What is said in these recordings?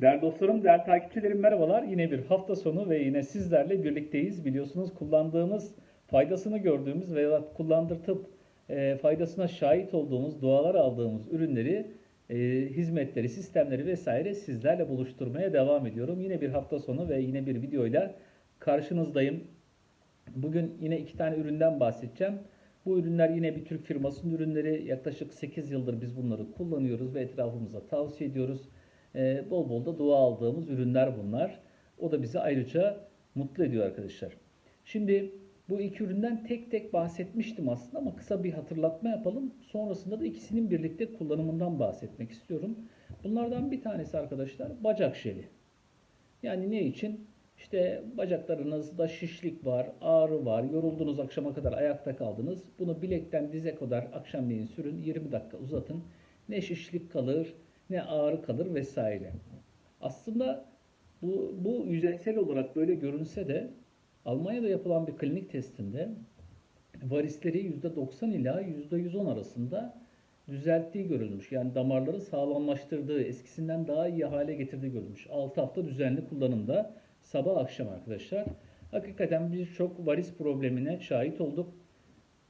Değerli dostlarım, değerli takipçilerim merhabalar. Yine bir hafta sonu ve yine sizlerle birlikteyiz. Biliyorsunuz kullandığımız, faydasını gördüğümüz veya kullandırtıp e, faydasına şahit olduğumuz, dualar aldığımız ürünleri, e, hizmetleri, sistemleri vesaire sizlerle buluşturmaya devam ediyorum. Yine bir hafta sonu ve yine bir videoyla karşınızdayım. Bugün yine iki tane üründen bahsedeceğim. Bu ürünler yine bir Türk firmasının ürünleri. Yaklaşık 8 yıldır biz bunları kullanıyoruz ve etrafımıza tavsiye ediyoruz. Ee, bol bol da dua aldığımız ürünler bunlar. O da bizi ayrıca mutlu ediyor arkadaşlar. Şimdi bu iki üründen tek tek bahsetmiştim aslında ama kısa bir hatırlatma yapalım. Sonrasında da ikisinin birlikte kullanımından bahsetmek istiyorum. Bunlardan bir tanesi arkadaşlar bacak jeli. Yani ne için? İşte bacaklarınızda şişlik var, ağrı var, yoruldunuz akşama kadar ayakta kaldınız. Bunu bilekten dize kadar akşamleyin sürün, 20 dakika uzatın. Ne şişlik kalır, ne ağrı kalır vesaire. Aslında bu, bu yüzeysel olarak böyle görünse de Almanya'da yapılan bir klinik testinde varisleri %90 ila %110 arasında düzelttiği görülmüş. Yani damarları sağlamlaştırdığı, eskisinden daha iyi hale getirdiği görülmüş. 6 hafta düzenli kullanımda sabah akşam arkadaşlar. Hakikaten birçok varis problemine şahit olduk.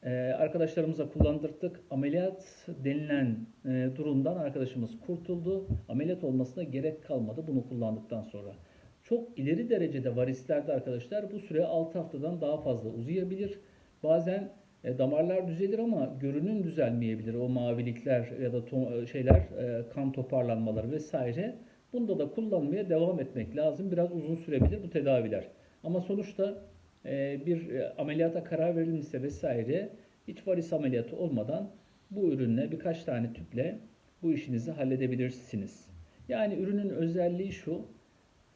Ee, arkadaşlarımıza kullandırdık. Ameliyat denilen e, durumdan arkadaşımız kurtuldu. Ameliyat olmasına gerek kalmadı bunu kullandıktan sonra. Çok ileri derecede varislerde arkadaşlar bu süre 6 haftadan daha fazla uzayabilir. Bazen e, damarlar düzelir ama görünüm düzelmeyebilir. O mavilikler ya da to- şeyler, e, kan toparlanmaları vesaire. Bunda da kullanmaya devam etmek lazım. Biraz uzun sürebilir bu tedaviler. Ama sonuçta e, bir e, ameliyata karar verilmişse vesaire hiç varis ameliyatı olmadan bu ürünle birkaç tane tüple bu işinizi halledebilirsiniz. Yani ürünün özelliği şu,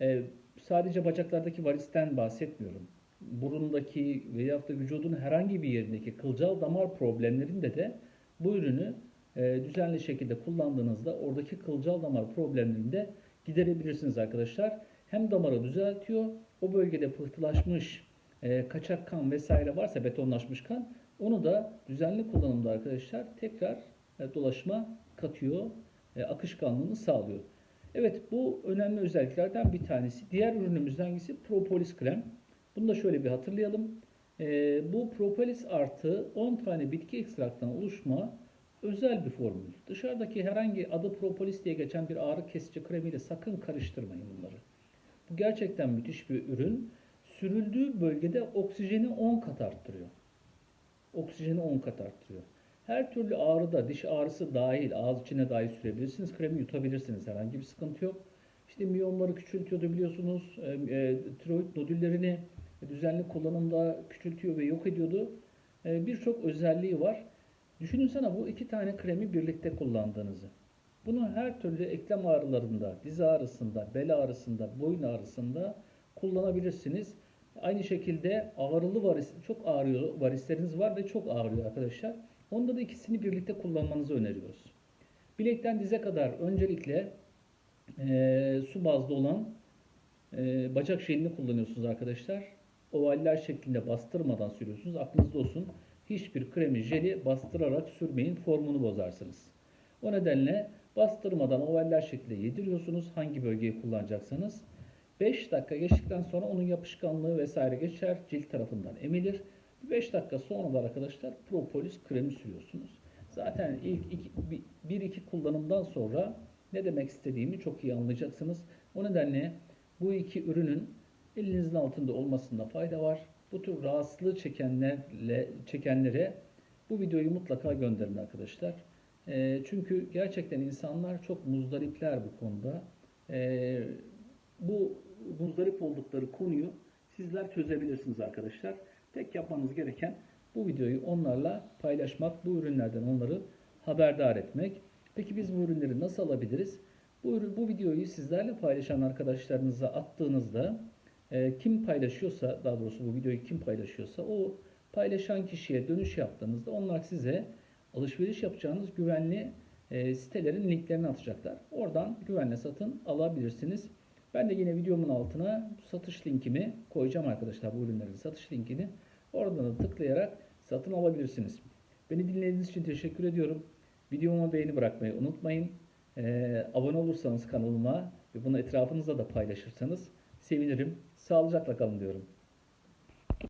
e, sadece bacaklardaki varisten bahsetmiyorum. Burundaki veya da vücudun herhangi bir yerindeki kılcal damar problemlerinde de bu ürünü e, düzenli şekilde kullandığınızda oradaki kılcal damar problemlerini de giderebilirsiniz arkadaşlar. Hem damarı düzeltiyor, o bölgede pıhtılaşmış, e, kaçak kan vesaire varsa betonlaşmış kan onu da düzenli kullanımda arkadaşlar tekrar e, dolaşma katıyor, e, akışkanlığını sağlıyor. Evet bu önemli özelliklerden bir tanesi. Diğer ürünümüz hangisi? Propolis krem. Bunu da şöyle bir hatırlayalım. E, bu propolis artı 10 tane bitki ekstraktan oluşma özel bir formül. Dışarıdaki herhangi adı propolis diye geçen bir ağrı kesici kremiyle sakın karıştırmayın bunları. Bu gerçekten müthiş bir ürün. Sürüldüğü bölgede oksijeni 10 kat arttırıyor. Oksijeni 10 kat arttırıyor. Her türlü ağrıda, diş ağrısı dahil, ağız içine dahi sürebilirsiniz. Kremi yutabilirsiniz. Herhangi bir sıkıntı yok. İşte miyomları küçültüyordu biliyorsunuz. E, tiroid nodüllerini düzenli kullanımda küçültüyor ve yok ediyordu. E, Birçok özelliği var. Düşünsene bu iki tane kremi birlikte kullandığınızı. Bunu her türlü eklem ağrılarında, diz ağrısında, bel ağrısında, boyun ağrısında kullanabilirsiniz. Aynı şekilde ağrılı varis, çok ağrıyor, varisleriniz var ve çok ağrıyor arkadaşlar. Onda da ikisini birlikte kullanmanızı öneriyoruz. Bilekten dize kadar öncelikle e, su bazlı olan e, bacak jelini kullanıyorsunuz arkadaşlar. Ovaller şeklinde bastırmadan sürüyorsunuz. Aklınızda olsun. Hiçbir kremi jeli bastırarak sürmeyin. Formunu bozarsınız. O nedenle bastırmadan ovaller şeklinde yediriyorsunuz. Hangi bölgeyi kullanacaksanız. 5 dakika geçtikten sonra onun yapışkanlığı vesaire geçer. Cilt tarafından emilir. 5 dakika sonra da arkadaşlar propolis kremi sürüyorsunuz. Zaten ilk 1-2 kullanımdan sonra ne demek istediğimi çok iyi anlayacaksınız. O nedenle bu iki ürünün elinizin altında olmasında fayda var. Bu tür rahatsızlığı çekenlerle çekenlere bu videoyu mutlaka gönderin arkadaşlar. E, çünkü gerçekten insanlar çok muzdaripler bu konuda. E, bu muzdarip oldukları konuyu sizler çözebilirsiniz arkadaşlar. Tek yapmanız gereken bu videoyu onlarla paylaşmak, bu ürünlerden onları haberdar etmek. Peki biz bu ürünleri nasıl alabiliriz? Bu, ürün, bu videoyu sizlerle paylaşan arkadaşlarınıza attığınızda e, kim paylaşıyorsa, daha doğrusu bu videoyu kim paylaşıyorsa o paylaşan kişiye dönüş yaptığınızda onlar size alışveriş yapacağınız güvenli e, sitelerin linklerini atacaklar. Oradan güvenle satın alabilirsiniz. Ben de yine videomun altına satış linkimi koyacağım arkadaşlar bu ürünlerin satış linkini. Oradan da tıklayarak satın alabilirsiniz. Beni dinlediğiniz için teşekkür ediyorum. Videoma beğeni bırakmayı unutmayın. Ee, abone olursanız kanalıma ve bunu etrafınızla da paylaşırsanız sevinirim. Sağlıcakla kalın diyorum.